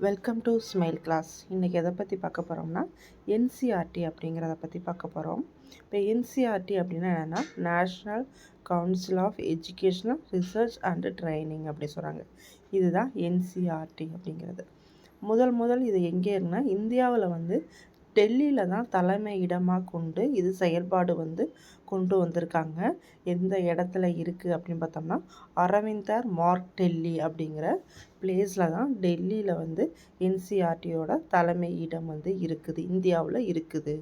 Welcome to smile class இன்றைக்கி எதை பற்றி பார்க்க போகிறோம்னா என்சிஆர்டி அப்படிங்கிறத பற்றி பார்க்க போகிறோம் இப்போ என்சிஆர்டி அப்படின்னா என்னென்னா national council of educational research and training அப்படி சொல்கிறாங்க இதுதான் என்சிஆர்டி அப்படிங்கிறது. முதல் முதல் இது எங்கே இருக்குன்னா இந்தியாவில் வந்து டெல்லியில் தான் தலைமை இடமாக கொண்டு இது செயல்பாடு வந்து கொண்டு வந்திருக்காங்க. எந்த இடத்துல இருக்குது அப்படின்னு பார்த்தோம்னா அரவிந்தர் மார்க் டெல்லி அப்படிங்கிற பிளேஸில் தான் டெல்லியில் வந்து என்சிஆர்டியோட தலைமை இடம் வந்து இருக்குது. இந்தியாவில் இருக்குது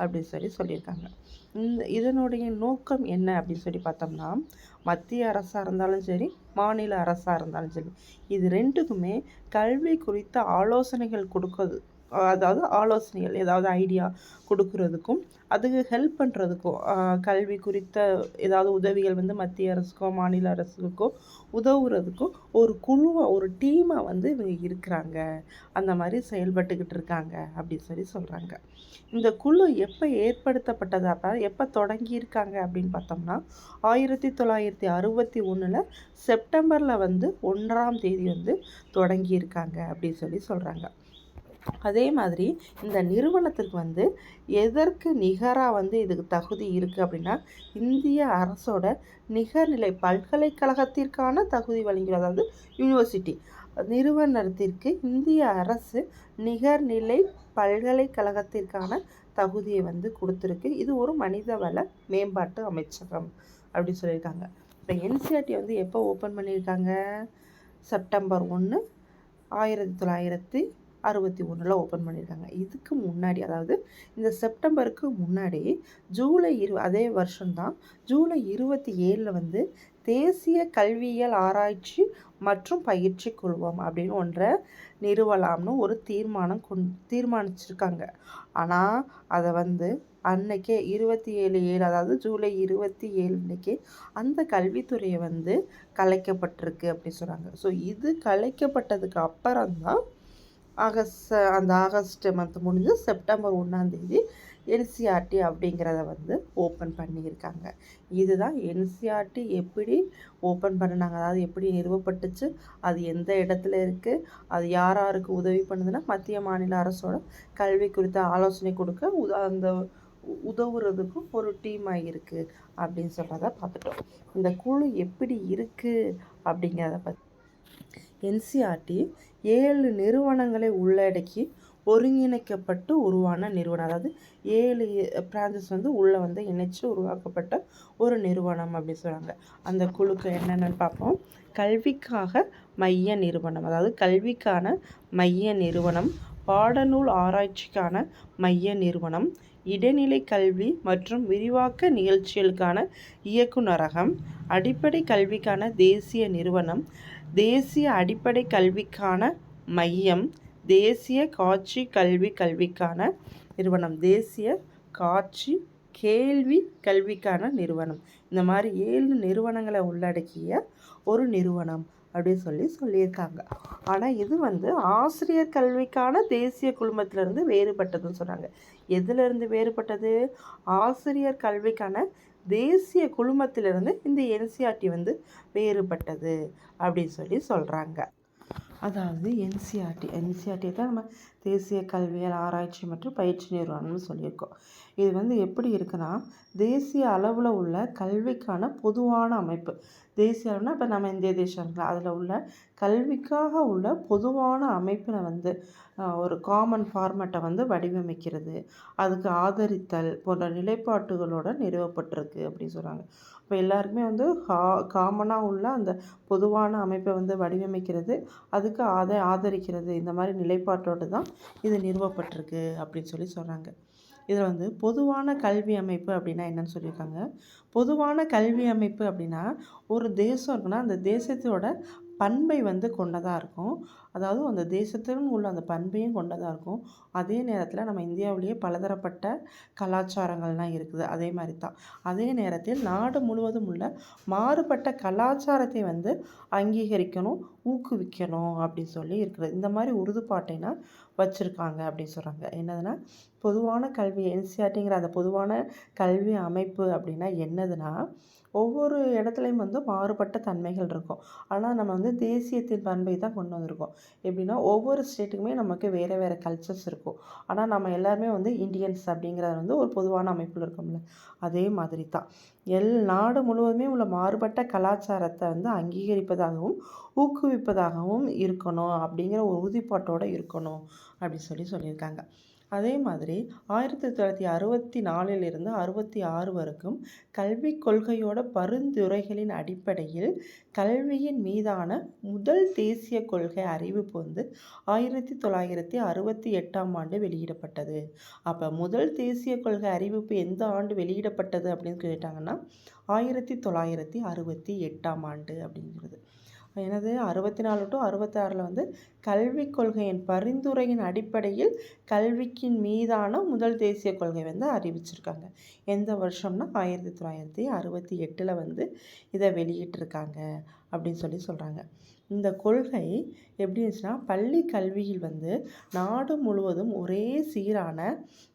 அப்படின்னு சொல்லி சொல்லியிருக்காங்க. இந்த இதனுடைய நோக்கம் என்ன அப்படின்னு சொல்லி பார்த்தோம்னா மத்திய அரசாக இருந்தாலும் சரி மாநில அரசாக இருந்தாலும் சரி இது ரெண்டுக்குமே கல்வி குறித்த ஆலோசனைகள் கொடுக்குது அதாவது ஆலோசனைகள் ஏதாவது ஐடியா கொடுக்குறதுக்கும் அதுக்கு ஹெல்ப் பண்ணுறதுக்கும் கல்வி குறித்த ஏதாவது உதவிகள் வந்து மத்திய அரசுக்கோ மாநில அரசுக்கோ உதவுறதுக்கும் ஒரு குழுவை ஒரு டீமாக வந்து இவங்க இருக்கிறாங்க. அந்த மாதிரி செயல்பட்டுக்கிட்டு இருக்காங்க அப்படின்னு சொல்லி சொல்கிறாங்க இந்த குழு எப்போ ஏற்படுத்தப்பட்டதாக எப்போ தொடங்கியிருக்காங்க அப்படின்னு பார்த்தோம்னா ஆயிரத்தி தொள்ளாயிரத்தி அறுபத்தி ஒன்றில் செப்டம்பரில் வந்து ஒன்றாம் தேதி வந்து தொடங்கியிருக்காங்க அப்படின்னு சொல்லி சொல்கிறாங்க அதே மாதிரி இந்த நிறுவனத்திற்கு வந்து எதற்கு நிகராக வந்து இதுக்கு தகுதி இருக்குது அப்படின்னா இந்திய அரசோட நிகர்நிலை பல்கலைக்கழகத்திற்கான தகுதி வழங்குகிறது அதாவது யூனிவர்சிட்டி. நிறுவனத்திற்கு இந்திய அரசு நிகர்நிலை பல்கலைக்கழகத்திற்கான தகுதியை வந்து கொடுத்துருக்கு. இது ஒரு மனித வள மேம்பாட்டு அமைச்சகம் அப்படின்னு சொல்லியிருக்காங்க. இப்போ என்சிஆர்டி வந்து எப்போ ஓப்பன் பண்ணியிருக்காங்க? செப்டம்பர் ஒன்று ஆயிரத்தி தொள்ளாயிரத்தி அறுபத்தி ஒன்றில் ஓப்பன் பண்ணியிருக்காங்க. இதுக்கு முன்னாடி அதாவது இந்த செப்டம்பருக்கு முன்னாடி ஜூலை இரு அதே வருஷம்தான் ஜூலை இருபத்தி ஏழில் வந்து தேசிய கல்வியியல் ஆராய்ச்சி மற்றும் பயிற்சி குழுவம் அப்படின்னு ஒன்றை நிறுவலாம்னு ஒரு தீர்மானம் கொண் தீர்மானிச்சிருக்காங்க. ஆனால் அதை வந்து அன்னைக்கே இருபத்தி ஏழு ஏழு அதாவது ஜூலை இருபத்தி ஏழு அன்னைக்கு அந்த கல்வித்துறையை வந்து கலைக்கப்பட்டிருக்கு அப்படின்னு சொல்கிறாங்க ஸோ இது கலைக்கப்பட்டதுக்கு அப்புறம்தான் ஆகஸ்ட் அந்த ஆகஸ்ட் மந்த் முடிஞ்சு செப்டம்பர் ஒன்றாந்தேதி என்சிஆர்டி அப்படிங்கிறத வந்து ஓப்பன் பண்ணியிருக்காங்க. இதுதான் என்சிஆர்டி எப்படி ஓப்பன் பண்ணினாங்க? அதாவது எப்படி நிறுவப்பட்டுச்சு? அது எந்த இடத்துல இருக்குது அது யார் யாருக்கு உதவி பண்ணுதுன்னா மத்திய மாநில அரசோட கல்வி குறித்த ஆலோசனை கொடுக்க உத அந்த உதவுறதுக்கும் ஒரு டீமாக இருக்குது அப்படின்னு சொல்கிறத பார்த்துட்டோம். இந்த குழு எப்படி இருக்குது அப்படிங்கிறத பற்றி என்சிஆர்டி ஏழு நிறுவனங்களை உள்ளடக்கி ஒருங்கிணைக்கப்பட்டு உருவான நிறுவனம். அதாவது ஏழு பிரான்சஸ் வந்து உள்ளே வந்து இணைச்சு உருவாக்கப்பட்ட ஒரு நிறுவனம் அப்படின்னு சொல்கிறாங்க அந்த குழுக்கு என்னென்னு பார்ப்போம். கல்விக்காக மைய நிறுவனம். அதாவது கல்விக்கான மைய நிறுவனம் பாடநூல் ஆராய்ச்சிக்கான மைய நிறுவனம் இடைநிலை கல்வி மற்றும் விரிவாக்க நிகழ்ச்சிகளுக்கான இயக்குநரகம் அடிப்படை கல்விக்கான தேசிய நிறுவனம் தேசிய அடிப்படை கல்விக்கான மையம் தேசிய காட்சி கல்வி கல்விக்கான நிறுவனம் தேசிய காட்சி கேள்வி கல்விக்கான நிறுவனம். இந்த மாதிரி ஏழு நிறுவனங்களை உள்ளடக்கிய ஒரு நிறுவனம் அப்படின்னு சொல்லி சொல்லியிருக்காங்க. ஆனால் இது வந்து ஆசிரியர் கல்விக்கான தேசிய குழுமத்திலேருந்து வேறுபட்டதுன்னு சொல்கிறாங்க எதுலேருந்து வேறுபட்டது? ஆசிரியர் கல்விக்கான தேசிய குழுமத்திலிருந்து இந்த என்சிஆர்டி வந்து வேறுபட்டது அப்படின்னு சொல்லி சொல்கிறாங்க அதாவது என்சிஆர்டி என்சிஆர்டி தான் நம்ம தேசிய கல்வியல் ஆராய்ச்சி மற்றும் பயிற்சி நிறுவனம்னு சொல்லியிருக்கோம். இது வந்து எப்படி இருக்குன்னா தேசிய அளவில் உள்ள கல்விக்கான பொதுவான அமைப்பு. தேசிய அளவுனா இப்போ நம்ம இந்திய தேசம் அதில் உள்ள கல்விக்காக உள்ள பொதுவான அமைப்பில் வந்து ஒரு காமன் ஃபார்மேட்டை வந்து வடிவமைக்கிறது அதுக்கு ஆதரித்தல் போன்ற நிலைப்பாட்டுகளோடு நிறுவப்பட்டிருக்கு அப்படின்னு சொல்கிறாங்க இப்போ எல்லாருக்குமே வந்து கா காமனாக உள்ள அந்த பொதுவான அமைப்பை வந்து வடிவமைக்கிறது. அதுக்கு ஆத ஆதரிக்கிறது. இந்த மாதிரி நிலைப்பாட்டோடு தான் இது நிறுவப்பட்டிருக்கு அப்படின்னு சொல்லி சொல்கிறாங்க இதில் வந்து பொதுவான கல்வி அமைப்பு அப்படின்னா என்னென்னு சொல்லியிருக்காங்க. பொதுவான கல்வி அமைப்பு அப்படின்னா ஒரு தேசம் இருக்குன்னா அந்த தேசத்தோட பண்பை வந்து கொண்டதாக இருக்கும். அதாவது அந்த தேசத்திலும் உள்ள அந்த பண்பையும் கொண்டதாக இருக்கும். அதே நேரத்தில் நம்ம இந்தியாவிலேயே பலதரப்பட்ட கலாச்சாரங்கள்லாம் இருக்குது. அதே மாதிரி தான் அதே நேரத்தில் நாடு முழுவதும் உள்ள மாறுபட்ட கலாச்சாரத்தை வந்து அங்கீகரிக்கணும். ஊக்குவிக்கணும் அப்படின்னு சொல்லி இருக்கிறது. இந்த மாதிரி உறுதிப்பாட்டைனா வச்சுருக்காங்க அப்படின்னு சொல்கிறாங்க என்னதுன்னா பொதுவான கல்வி என்சிஆர்டிங்கிற அந்த பொதுவான கல்வி அமைப்பு அப்படின்னா என்னதுன்னா ஒவ்வொரு இடத்துலையும் வந்து மாறுபட்ட தன்மைகள் இருக்கும். ஆனால் நம்ம வந்து தேசியத்தின் பண்பை தான் கொண்டு வந்திருக்கோம். எப்படின்னா ஒவ்வொரு ஸ்டேட்டுக்குமே நமக்கு வேறு வேறு கல்ச்சர்ஸ் இருக்கும். ஆனால் நம்ம எல்லாருமே வந்து இந்தியன்ஸ் அப்படிங்கிறது வந்து ஒரு பொதுவான அமைப்பில் இருக்கோம்ல. அதே மாதிரி தான். எல் நாடு முழுவதுமே உள்ள மாறுபட்ட கலாச்சாரத்தை வந்து அங்கீகரிப்பதாகவும் ஊக்குவி ஊக்குவிப்பதாகவும் இருக்கணும் அப்படிங்கிற ஒரு உறுதிப்பாட்டோடு இருக்கணும் அப்படின்னு சொல்லி சொல்லியிருக்காங்க. அதே மாதிரி ஆயிரத்தி தொள்ளாயிரத்தி அறுபத்தி நாலிலிருந்து அறுபத்தி ஆறு வரைக்கும் கல்விக் கொள்கையோட பரிந்துரைகளின் அடிப்படையில் கல்வியின் மீதான முதல் தேசிய கொள்கை அறிவிப்பு வந்து ஆயிரத்தி தொள்ளாயிரத்தி அறுபத்தி எட்டாம் ஆண்டு வெளியிடப்பட்டது. அப்போ முதல் தேசிய கொள்கை அறிவிப்பு எந்த ஆண்டு வெளியிடப்பட்டது அப்படின்னு கேட்டாங்கன்னா ஆயிரத்தி தொள்ளாயிரத்தி அறுபத்தி எட்டாம் ஆண்டு அப்படிங்கிறது. எனது அறுபத்தி நாலு டு அறுபத்தாறில் வந்து கல்விக் கொள்கையின் பரிந்துரையின் அடிப்படையில் கல்விக்கின் மீதான முதல் தேசிய கொள்கை வந்து அறிவிச்சிருக்காங்க. எந்த வருஷம்னா ஆயிரத்தி தொள்ளாயிரத்தி அறுபத்தி எட்டில் வந்து இதை வெளியிட்டிருக்காங்க அப்படின்னு சொல்லி சொல்கிறாங்க இந்த கொள்கை எப்படி இருந்துச்சுன்னா பள்ளி கல்வியில் வந்து நாடு முழுவதும் ஒரே சீரான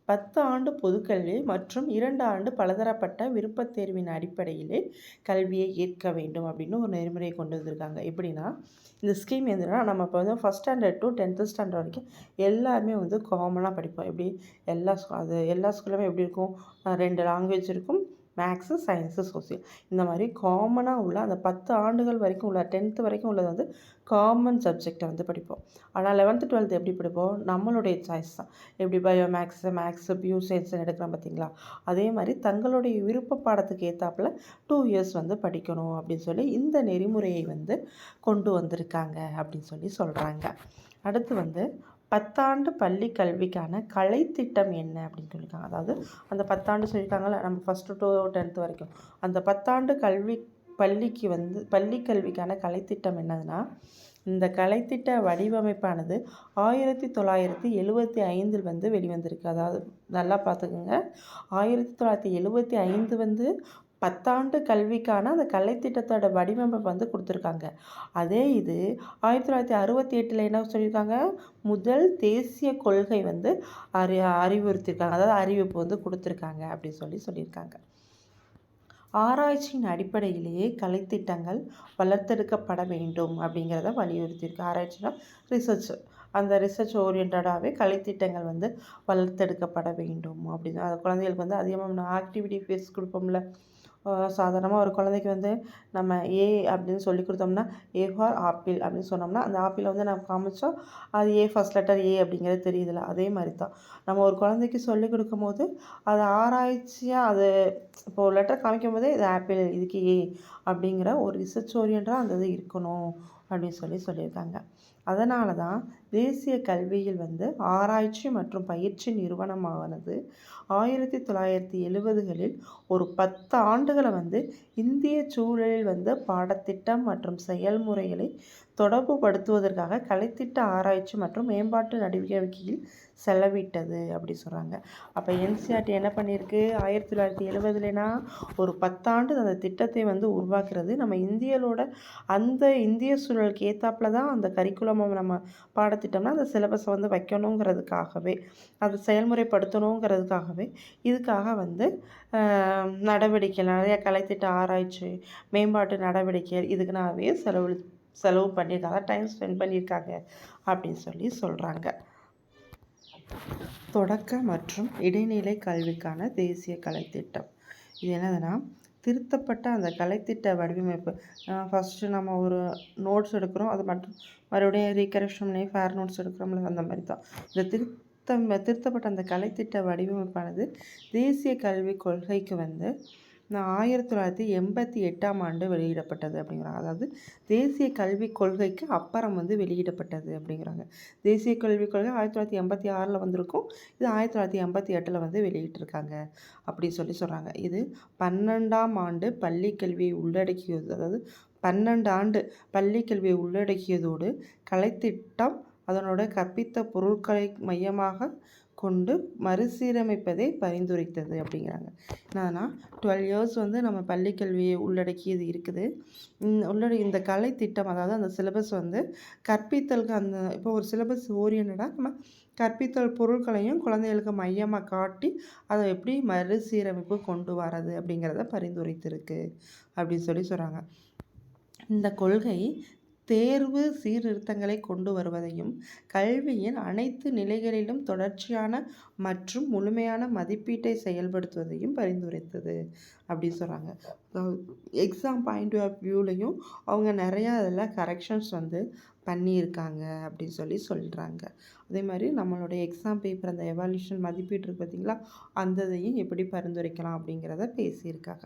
பத்து ஆண்டு பொதுக்கல்வி மற்றும் இரண்டு ஆண்டு பலதரப்பட்ட விருப்பத் தேர்வின் அடிப்படையிலே கல்வியை ஏற்க வேண்டும் அப்படின்னு ஒரு நெறிமுறையை கொண்டு வந்திருக்காங்க. எப்படின்னா இந்த ஸ்கீம் எதுனா நம்ம இப்போ வந்து first standard to tenth standard வரைக்கும் எல்லாருமே வந்து காமனாக படிப்போம். எப்படி? எல்லா அது எல்லா ஸ்கூல்லுமே எப்படி இருக்கும்? ரெண்டு லாங்குவேஜ் இருக்கும். மேக்ஸு சயின்ஸு சோசியல் இந்த மாதிரி காமனாக உள்ள அந்த பத்து ஆண்டுகள் வரைக்கும் உள்ள டென்த்து வரைக்கும் உள்ளது வந்து காமன் சப்ஜெக்டை வந்து படிப்போம். ஆனால் லெவன்த்து டுவெல்த்து எப்படி படிப்போம்? நம்மளுடைய சாய்ஸ் தான். எப்படி bio maths maths pure science எடுக்கிறோம் பார்த்தீங்களா அதே மாதிரி தங்களுடைய விருப்ப பாடத்துக்கு ஏற்றாப்புல டூ இயர்ஸ் வந்து படிக்கணும் அப்படின்னு சொல்லி இந்த நெறிமுறையை வந்து கொண்டு வந்திருக்காங்க அப்படின்னு சொல்லி சொல்கிறாங்க அடுத்து வந்து பத்தாண்டு பள்ளி கல்விக்கான கலைத்திட்டம் என்ன அப்படின்னு சொல்லியிருக்காங்க. அதாவது அந்த பத்தாண்டு சொல்லியிருக்காங்கல்ல நம்ம ஃபஸ்ட்டு டூ டென்த்து வரைக்கும். அந்த பத்தாண்டு கல்வி பள்ளிக்கு வந்து பள்ளி கல்விக்கான கலைத்திட்டம் என்னதுன்னா இந்த கலைத்திட்ட வடிவமைப்பானது ஆயிரத்தி தொள்ளாயிரத்தி எழுவத்தி ஐந்தில் வந்து வெளிவந்திருக்கு. அதாவது நல்லா பார்த்துக்கோங்க. ஆயிரத்தி தொள்ளாயிரத்தி எழுவத்தி ஐந்து வந்து பத்தாண்டு கல்விக்கான அந்த கலைத்திட்டத்தோட வடிவமைப்பு வந்து கொடுத்துருக்காங்க. அதே இது ஆயிரத்தி தொள்ளாயிரத்தி அறுபத்தி எட்டில் என்ன சொல்லியிருக்காங்க? முதல் தேசிய கொள்கை வந்து அறி அறிவுறுத்தியிருக்காங்க அதாவது அறிவிப்பு வந்து கொடுத்துருக்காங்க அப்படின்னு சொல்லி சொல்லியிருக்காங்க. ஆராய்ச்சியின் அடிப்படையிலேயே கலைத்திட்டங்கள் வளர்த்தெடுக்கப்பட வேண்டும் அப்படிங்கிறத வலியுறுத்தியிருக்கு. ஆராய்ச்சினா ரிசர்ச் அந்த ரிசர்ச் ஓரியன்டாகவே கலைத்திட்டங்கள் வந்து வளர்த்தெடுக்கப்பட வேண்டும் அப்படின்னு. அது குழந்தைகளுக்கு வந்து அதிகமாக ஆக்டிவிட்டி ஃபேஸ் கொடுப்போம்ல. சாதாரணமாக ஒரு குழந்தைக்கு வந்து நம்ம ஏ அப்படின்னு சொல்லி கொடுத்தோம்னா ஏ ஃபார் ஆப்பிள் அப்படின்னு சொன்னோம்னா அந்த ஆப்பிளை வந்து நம்ம காமிச்சோம். அது ஏ ஃபஸ்ட் லெட்டர் ஏ அப்படிங்கிறது தெரியுதுல்ல அதே மாதிரி தான் நம்ம ஒரு குழந்தைக்கு சொல்லி கொடுக்கும்போது அது ஆராய்ச்சியாக அது இப்போ ஒரு லெட்டர் காமிக்கும் போதே இது ஆப்பிள் இதுக்கு ஏ அப்படிங்கிற ஒரு ரிசர்ச் ஓரியன்டாக அந்த இது இருக்கணும் அப்படின்னு சொல்லி சொல்லியிருக்காங்க. அதனால தான் தேசிய கல்வியில் வந்து ஆராய்ச்சி மற்றும் பயிற்சி நிறுவனமானது ஆயிரத்தி தொள்ளாயிரத்தி எழுபதுகளில் ஒரு பத்து ஆண்டுகளை வந்து இந்திய சூழலில் வந்து பாடத்திட்டம் மற்றும் செயல்முறைகளை தொடர்புபடுத்துவதற்காக கலைத்திட்ட ஆராய்ச்சி மற்றும் மேம்பாட்டு நடவடிக்கையில் செலவிட்டது அப்படி சொல்கிறாங்க அப்போ என்சிஆர்டி என்ன பண்ணியிருக்கு ஆயிரத்தி தொள்ளாயிரத்தி எழுபதுலனா ஒரு பத்தாண்டு அந்த திட்டத்தை வந்து உருவாக்குறது. நம்ம இந்தியலோட அந்த இந்திய சூழலுக்கு ஏற்றாப்புல தான் அந்த கரிக்குலமம் நம்ம பாடத்திட்டம்னா அந்த சிலபஸை வந்து வைக்கணுங்கிறதுக்காகவே அதை செயல்முறைப்படுத்தணுங்கிறதுக்காகவே இதுக்காக வந்து நடவடிக்கை நிறைய கலைத்திட்ட ஆராய்ச்சி மேம்பாட்டு நடவடிக்கை இதுக்குனாவே செலவு செலவு பண்ணியிருக்காங்க. டைம் ஸ்பெண்ட் பண்ணியிருக்காங்க அப்படின்னு சொல்லி சொல்கிறாங்க தொடக்க மற்றும் இடைநிலை கல்விக்கான தேசிய கலைத்திட்டம். இது என்னதுன்னா திருத்தப்பட்ட அந்த கலைத்திட்ட வடிவமைப்பு. ஃபஸ்ட்டு நம்ம ஒரு நோட்ஸ் எடுக்கிறோம். அது மட்டும் மறுபடியும் ரீகரெக்ஷன் பண்ணி ஃபேர் நோட்ஸ் எடுக்கிறோம்ல அந்த மாதிரி தான் இந்த திருத்தம் திருத்தப்பட்ட அந்த கலைத்திட்ட வடிவமைப்பானது தேசிய கல்விக் கொள்கைக்கு வந்து ஆயிரத்தி தொள்ளாயிரத்தி எண்பத்தி எட்டாம் ஆண்டு வெளியிடப்பட்டது அப்படிங்கிறாங்க. அதாவது தேசிய கல்விக் கொள்கைக்கு அப்புறம் வந்து வெளியிடப்பட்டது அப்படிங்கிறாங்க. தேசிய கல்விக் கொள்கை ஆயிரத்தி தொள்ளாயிரத்தி எண்பத்தி ஆறில் வந்திருக்கும். இது ஆயிரத்தி தொள்ளாயிரத்தி எண்பத்தி எட்டில் வந்து வெளியிட்டிருக்காங்க அப்படின்னு சொல்லி சொல்கிறாங்க இது பன்னெண்டாம் ஆண்டு பள்ளி கல்வியை உள்ளடக்கியது. அதாவது பன்னெண்டு ஆண்டு பள்ளி கல்வியை உள்ளடக்கியதோடு கலைத்திட்டம் அதனோட கற்பித்த பொருட்களை மையமாக கொண்டு மறுசீரமைப்பதை பரிந்துரைத்தது அப்படிங்கிறாங்க. என்னன்னா டுவெல் இயர்ஸ் வந்து நம்ம பள்ளிக்கல்வியை உள்ளடக்கியது இருக்குது. உள்ளடி இந்த கலை திட்டம் அதாவது அந்த சிலபஸ் வந்து கற்பித்தலுக்கு அந்த இப்போ ஒரு சிலபஸ் ஓரியன்டாக நம்ம கற்பித்தல் பொருட்களையும் குழந்தைகளுக்கு மையமாக காட்டி அதை எப்படி மறுசீரமைப்பு கொண்டு வரது அப்படிங்கிறத பரிந்துரைத்திருக்கு அப்படின்னு சொல்லி சொல்கிறாங்க இந்த கொள்கை தேர்வு சீர்திருத்தங்களை கொண்டு வருவதையும் கல்வியின் அனைத்து நிலைகளிலும் தொடர்ச்சியான மற்றும் முழுமையான மதிப்பீட்டை செயல்படுத்துவதையும் பரிந்துரைத்தது அப்படின்னு சொல்கிறாங்க எக்ஸாம் பாயிண்ட் ஆஃப் வியூலையும் அவங்க நிறையா அதில் கரெக்ஷன்ஸ் வந்து பண்ணியிருக்காங்க அப்படின்னு சொல்லி சொல்கிறாங்க அதே மாதிரி நம்மளுடைய எக்ஸாம் பேப்பர் அந்த எவால்யூஷன் மதிப்பீடு இருக்கு பார்த்திங்களா? அந்த இதையும் எப்படி பரிந்துரைக்கலாம் அப்படிங்கிறத பேசியிருக்காங்க.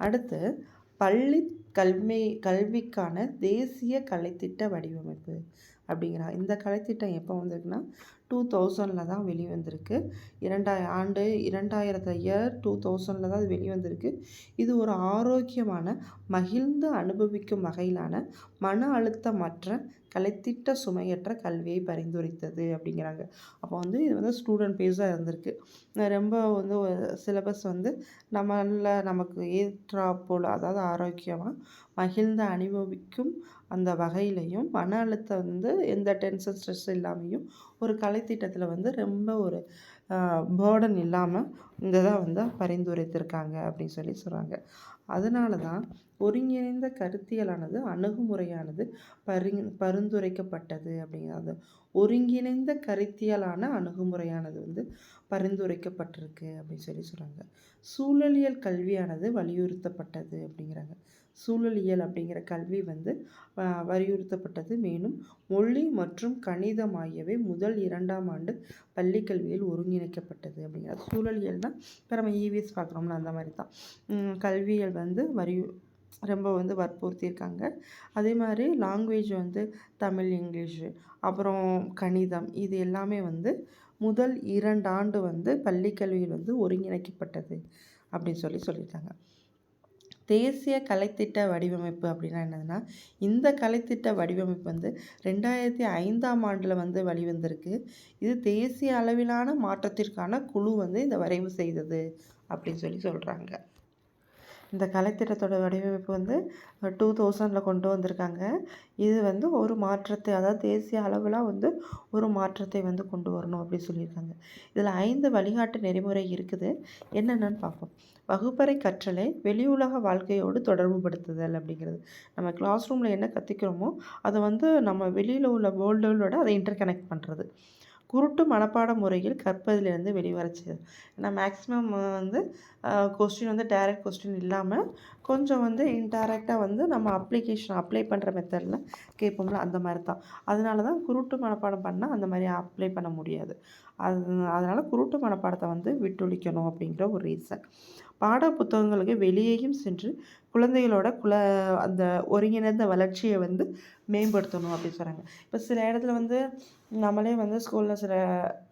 அடுத்து பள்ளி கல்வி கல்விக்கான தேசிய கலைத்திட்ட வடிவமைப்பு. அப்படிங்கிறா இந்த கலைத்திட்டம் எப்போ வந்திருக்குன்னா டூ தௌசண்டில் தான் வெளிவந்திருக்கு. இரண்டாய ஆண்டு இரண்டாயிரத்து இயர் டூ தௌசண்டில் தான் அது வெளிவந்திருக்கு. இது ஒரு ஆரோக்கியமான மகிழ்ந்து அனுபவிக்கும் வகையிலான மன அழுத்தமற்ற கலைத்திட்ட சுமையற்ற கல்வியை பரிந்துரைத்தது அப்படிங்கிறாங்க. அப்போ வந்து இது வந்து ஸ்டூடெண்ட் பேஸாக இருந்திருக்கு. ரொம்ப வந்து சிலபஸ் வந்து நம்மள நமக்கு ஏற்றா போல் அதாவது ஆரோக்கியமாக மகிழ்ந்து அனுபவிக்கும் அந்த வகையிலையும் மன அழுத்தம் வந்து எந்த டென்ஷன் ஸ்ட்ரெஸ் இல்லாமையும் ஒரு கலைத்திட்டத்தில் வந்து ரொம்ப ஒரு பேர்டன் இல்லாமல் இந்த தான் வந்து பரிந்துரைத்திருக்காங்க அப்படின்னு சொல்லி சொல்கிறாங்க அதனால தான் ஒருங்கிணைந்த கருத்தியலானது அணுகுமுறையானது பரி பரிந்துரைக்கப்பட்டது அப்படிங்கிறது. ஒருங்கிணைந்த கருத்தியலான அணுகுமுறையானது வந்து பரிந்துரைக்கப்பட்டிருக்கு அப்படின்னு சொல்லி சொல்கிறாங்க சூழலியல் கல்வியானது வலியுறுத்தப்பட்டது அப்படிங்கிறாங்க. சூழலியல் அப்படிங்கிற கல்வி வந்து வலியுறுத்தப்பட்டது. மேலும் மொழி மற்றும் கணிதம் ஆகியவை முதல் இரண்டாம் ஆண்டு பள்ளி கல்வியில் ஒருங்கிணைக்கப்பட்டது அப்படிங்கிறது. சூழலியல்னால் இப்போ நம்ம இவிஎஸ் பார்க்குறோம்ல அந்த மாதிரி தான். கல்வியல் வந்து வரியு ரொம்ப வந்து வற்புறுத்தியிருக்காங்க அதே மாதிரி லாங்குவேஜ் வந்து தமிழ் இங்கிலீஷு அப்புறம் கணிதம் இது எல்லாமே வந்து முதல் இரண்டு ஆண்டு வந்து பள்ளிக்கல்வியில் வந்து ஒருங்கிணைக்கப்பட்டது அப்படின்னு சொல்லி சொல்லியிருக்காங்க. தேசிய கலைத்திட்ட வடிவமைப்பு அப்படின்னா என்னதுன்னா இந்த கலைத்திட்ட வடிவமைப்பு வந்து ரெண்டாயிரத்தி ஐந்தாம் ஆண்டில் வந்து வழிவந்திருக்கு இது தேசிய அளவிலான மாற்றத்திற்கான குழு வந்து இந்த வரைவு செய்தது அப்படின்னு சொல்லி சொல்கிறாங்க இந்த கலைத்திட்டத்தோட வடிவமைப்பு வந்து டூ தௌசண்டில் கொண்டு வந்திருக்காங்க. இது வந்து ஒரு மாற்றத்தை அதாவது தேசிய அளவில் வந்து ஒரு மாற்றத்தை வந்து கொண்டு வரணும் அப்படின்னு சொல்லியிருக்காங்க. இதில் ஐந்து வழிகாட்டு நெறிமுறை இருக்குது. என்னென்னு பார்ப்போம். வகுப்பறை கற்றலை வெளி உலக வாழ்க்கையோடு தொடர்புபடுத்துதல் அப்படிங்கிறது. நம்ம கிளாஸ் ரூமில் என்ன கற்றுக்கிறோமோ அதை வந்து நம்ம வெளியில் உள்ள வேர்ல்டுகளோட அதை இன்டர் கனெக்ட் பண்ணுறது குருட்டு மனப்பாட முறையில் கற்பதிலிருந்து வெளிவரச்சு ஏன்னா மேக்ஸிமம் வந்து கொஸ்டின் வந்து டைரக்ட் கொஸ்டின் இல்லாமல் கொஞ்சம் வந்து இன்டைரக்டாக வந்து நம்ம அப்ளிகேஷன் அப்ளை பண்ணுற மெத்தடில் கேட்போம்ல அந்த மாதிரி தான் அதனால தான் குருட்டு மனப்பாடம் பண்ணால் அந்த மாதிரி அப்ளை பண்ண முடியாது. அது அதனால் குருட்டு மனப்பாடத்தை வந்து விட்டொழிக்கணும் அப்படிங்கிற ஒரு ரீசன் பாட புத்தகங்களுக்கு வெளியேயும் சென்று குழந்தைகளோட குல அந்த ஒருங்கிணைந்த வளர்ச்சியை வந்து மேம்படுத்தணும் அப்படின்னு சொல்கிறாங்க இப்போ சில இடத்துல வந்து நம்மளே வந்து ஸ்கூலில் சில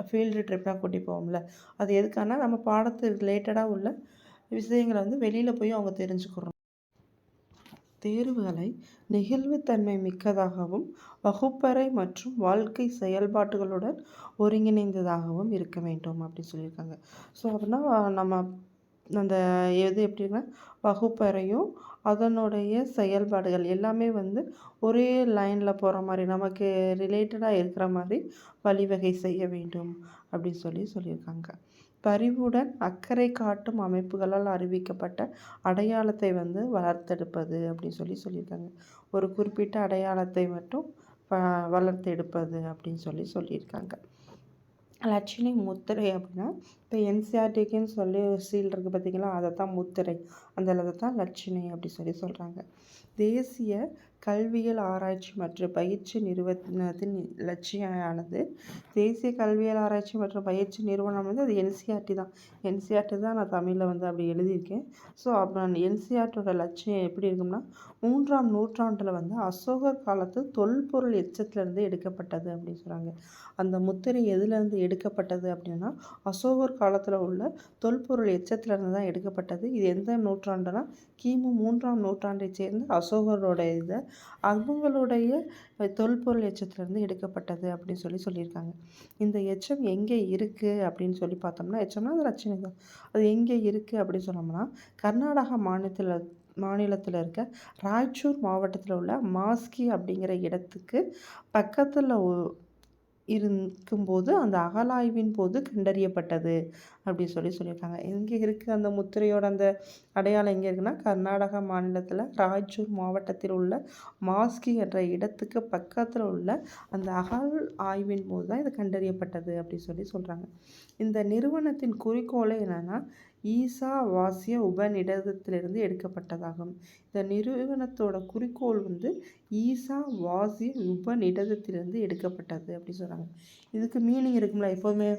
ஃபீல்டு ட்ரிப்லாம் கூட்டி போவோம்ல. அது எதுக்கானா நம்ம பாடத்து ரிலேட்டடாக உள்ள விஷயங்களை வந்து வெளியில் போய் அவங்க தெரிஞ்சுக்கிறோம் தேர்வுகளை நெகிழ்வுத்தன்மை மிக்கதாகவும் வகுப்பறை மற்றும் வாழ்க்கை செயல்பாட்டுகளுடன் ஒருங்கிணைந்ததாகவும் இருக்க வேண்டும் அப்படின்னு சொல்லியிருக்காங்க. ஸோ அப்படின்னா நம்ம அந்த எது எப்படின்னா வகுப்பறையும் அதனுடைய செயல்பாடுகள் எல்லாமே வந்து ஒரே லைனில் போகிற மாதிரி நமக்கு ரிலேட்டடாக இருக்கிற மாதிரி வழிவகை செய்ய வேண்டும் அப்படின்னு சொல்லி சொல்லியிருக்காங்க. பரிவுடன் அக்கறை காட்டும் அமைப்புகளால் அறிவிக்கப்பட்ட அடையாளத்தை வந்து வளர்த்தெடுப்பது அப்படின்னு சொல்லி சொல்லியிருக்காங்க. ஒரு குறிப்பிட்ட அடையாளத்தை மட்டும் வளர்த்தெடுப்பது அப்படின்னு சொல்லி சொல்லியிருக்காங்க. லட்சுமி முத்திரை அப்படின்னா இப்போ என்சிஆர்டிக்குன்னு சொல்லி ஒரு சீல் இருக்குது பார்த்தீங்களா அதை தான் முத்திரை. அந்த இதை தான் லட்சணை அப்படி சொல்லி சொல்கிறாங்க தேசிய கல்வியல் ஆராய்ச்சி மற்றும் பயிற்சி நிறுவனத்தின் லட்சியமானது தேசிய கல்வியல் ஆராய்ச்சி மற்றும் பயிற்சி நிறுவனம் வந்து அது என்சிஆர்டி தான். என்சிஆர்டி தான் நான் தமிழில் வந்து அப்படி எழுதியிருக்கேன். ஸோ அப்போ என்சிஆர்டியோட லட்சியம் எப்படி இருக்கும்னா மூன்றாம் நூற்றாண்டில் வந்து அசோகர் காலத்து தொல்பொருள் எச்சத்திலேருந்து எடுக்கப்பட்டது அப்படின்னு சொல்கிறாங்க அந்த முத்திரை எதுலேருந்து எடுக்கப்பட்டது அப்படின்னா அசோகர் காலத்தில் உள்ள தொல்பொருள் எச்சத்திலேருந்து தான் எடுக்கப்பட்டது. இது எந்த நூற்றாண்டுனா கிமு மூன்றாம் நூற்றாண்டைச் சேர்ந்த அசோகருடைய இதை. அவங்களுடைய தொல்பொருள் எச்சத்திலேருந்து எடுக்கப்பட்டது அப்படின்னு சொல்லி சொல்லியிருக்காங்க. இந்த எச்சம் எங்கே இருக்குது அப்படின்னு சொல்லி பார்த்தோம்னா எச்சம்னா அது ரச்சனை தான். அது எங்கே இருக்குது அப்படின்னு சொன்னோம்னா கர்நாடகா மாநிலத்தில் மாநிலத்தில் இருக்க ராய்ச்சூர் மாவட்டத்தில் உள்ள மாஸ்கி அப்படிங்கிற இடத்துக்கு பக்கத்தில் இருக்கும்போது அந்த அகலாய்வின் போது கண்டறியப்பட்டது அப்படி சொல்லி சொல்லியிருக்காங்க. எங்கே இருக்குது அந்த முத்திரையோட அந்த அடையாளம் எங்கே இருக்குன்னா கர்நாடகா மாநிலத்தில் ராய்ச்சூர் மாவட்டத்தில் உள்ள மாஸ்கி என்ற இடத்துக்கு பக்கத்தில் உள்ள அந்த அகல் ஆய்வின் போது தான் இது கண்டறியப்பட்டது அப்படி சொல்லி சொல்கிறாங்க இந்த நிறுவனத்தின் குறிக்கோளே என்னென்னா ஈசா வாசிய உபநிடதத்திலிருந்து எடுக்கப்பட்டதாகும். இந்த நிறுவனத்தோட குறிக்கோள் வந்து ஈசா வாசிய உபநிடதத்திலிருந்து எடுக்கப்பட்டது அப்படி சொல்கிறாங்க இதுக்கு மீனிங் இருக்கும்ல எப்போவுமே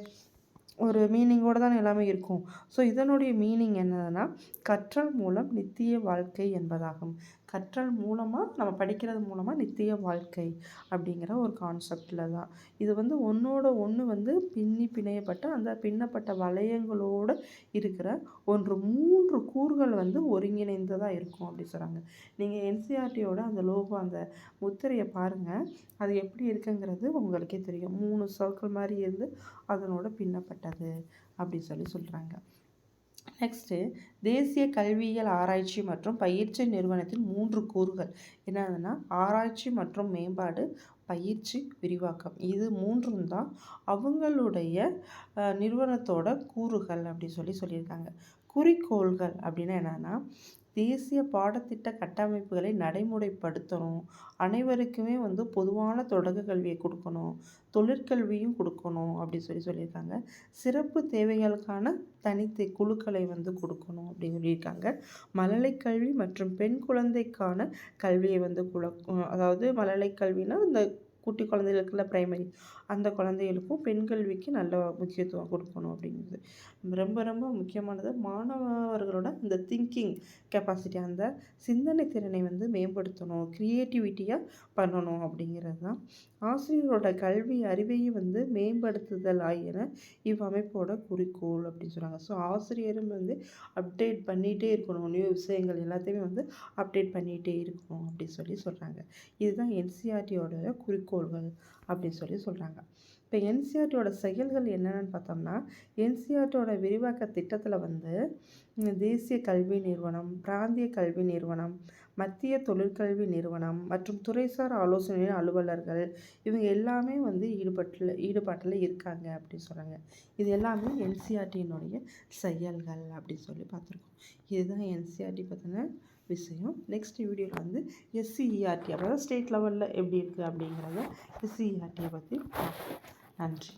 ஒரு மீனிங்கோடு தான் எல்லாமே இருக்கும். ஸோ இதனுடைய மீனிங் என்னதுன்னா கற்றல் மூலம் நித்திய வாழ்க்கை என்பதாகும். கற்றல் மூலமாக நம்ம படிக்கிறது மூலமாக நித்திய வாழ்க்கை அப்படிங்கிற ஒரு கான்செப்டில் தான். இது வந்து ஒன்றோட ஒன்று வந்து பின்னி பிணையப்பட்ட அந்த பின்னப்பட்ட வளையங்களோடு இருக்கிற ஒன்று மூன்று கூறுகள் வந்து ஒருங்கிணைந்ததாக இருக்கும் அப்படி சொல்கிறாங்க நீங்கள் என்சிஆர்டியோட அந்த லோகோ அந்த முத்திரையை பாருங்கள் அது எப்படி இருக்குங்கிறது உங்களுக்கே தெரியும். மூணு சர்க்கிள் மாதிரி இருந்து அதனோட பின்னப்பட்டது அப்படி சொல்லி சொல்கிறாங்க நெக்ஸ்ட்டு தேசிய கல்வியியல் ஆராய்ச்சி மற்றும் பயிற்சி நிறுவனத்தின் மூன்று கூறுகள். என்னதுன்னா ஆராய்ச்சி மற்றும் மேம்பாடு பயிற்சி விரிவாக்கம். இது மூன்றும் தான் அவங்களுடைய நிறுவனத்தோட கூறுகள் அப்படி சொல்லி சொல்லியிருக்காங்க. குறிக்கோள்கள் அப்படின்னா என்னென்னா தேசிய பாடத்திட்ட கட்டமைப்புகளை நடைமுறைப்படுத்தணும். அனைவருக்குமே வந்து பொதுவான தொடக்க கல்வியை கொடுக்கணும். தொழிற்கல்வியும் கொடுக்கணும் அப்படின்னு சொல்லி சொல்லியிருக்காங்க. சிறப்பு தேவைகளுக்கான தனித்த குழுக்களை வந்து கொடுக்கணும் அப்படின்னு சொல்லியிருக்காங்க. மழலை கல்வி மற்றும் பெண் குழந்தைக்கான கல்வியை வந்து குழ அதாவது மழலை கல்வினா இந்த குட்டி குழந்தைகளுக்குள்ள ப்ரைமரி அந்த குழந்தைகளுக்கும் பெண் கல்விக்கு நல்ல முக்கியத்துவம் கொடுக்கணும் அப்படிங்கிறது ரொம்ப ரொம்ப முக்கியமானது மாணவர்களோட இந்த திங்கிங் கெப்பாசிட்டி அந்த சிந்தனை திறனை வந்து மேம்படுத்தணும் க்ரியேட்டிவிட்டியாக பண்ணணும் அப்படிங்கிறது தான். ஆசிரியரோட கல்வி அறிவையும் வந்து மேம்படுத்துதல் ஆகியன இவ்வமைப்போட குறிக்கோள் அப்படின்னு சொல்கிறாங்க ஸோ ஆசிரியரும் வந்து அப்டேட் பண்ணிகிட்டே இருக்கணும். நியூ விஷயங்கள் எல்லாத்தையுமே வந்து அப்டேட் பண்ணிகிட்டே இருக்கணும் அப்படின்னு சொல்லி சொல்கிறாங்க இதுதான் என்சிஆர்டியோட குறிக்கோள். குறிக்கோள்கள் அப்படின்னு சொல்லி சொல்கிறாங்க இப்போ என்சிஆர்டியோட செயல்கள் என்னென்னு பார்த்தோம்னா என்சிஆர்டியோட விரிவாக்க திட்டத்தில் வந்து தேசிய கல்வி நிறுவனம் பிராந்திய கல்வி நிறுவனம் மத்திய தொழிற்கல்வி நிறுவனம் மற்றும் துறைசார் ஆலோசனை அலுவலர்கள் இவங்க எல்லாமே வந்து ஈடுபட்டில் ஈடுபாட்டில் இருக்காங்க அப்படின்னு சொல்கிறாங்க இது எல்லாமே என்சிஆர்டியினுடைய செயல்கள் அப்படின்னு சொல்லி பார்த்துருக்கோம். இதுதான் என்சிஆர்டி பார்த்தோன்னா விஷயம். நெக்ஸ்ட் வீடியோவில் வந்து எஸ்சிஇஆர்டி அதாவது ஸ்டேட் லெவலில் எப்படி இருக்குது அப்படிங்கிறத எஸ்சிஇஆர்டியை பற்றி நன்றி.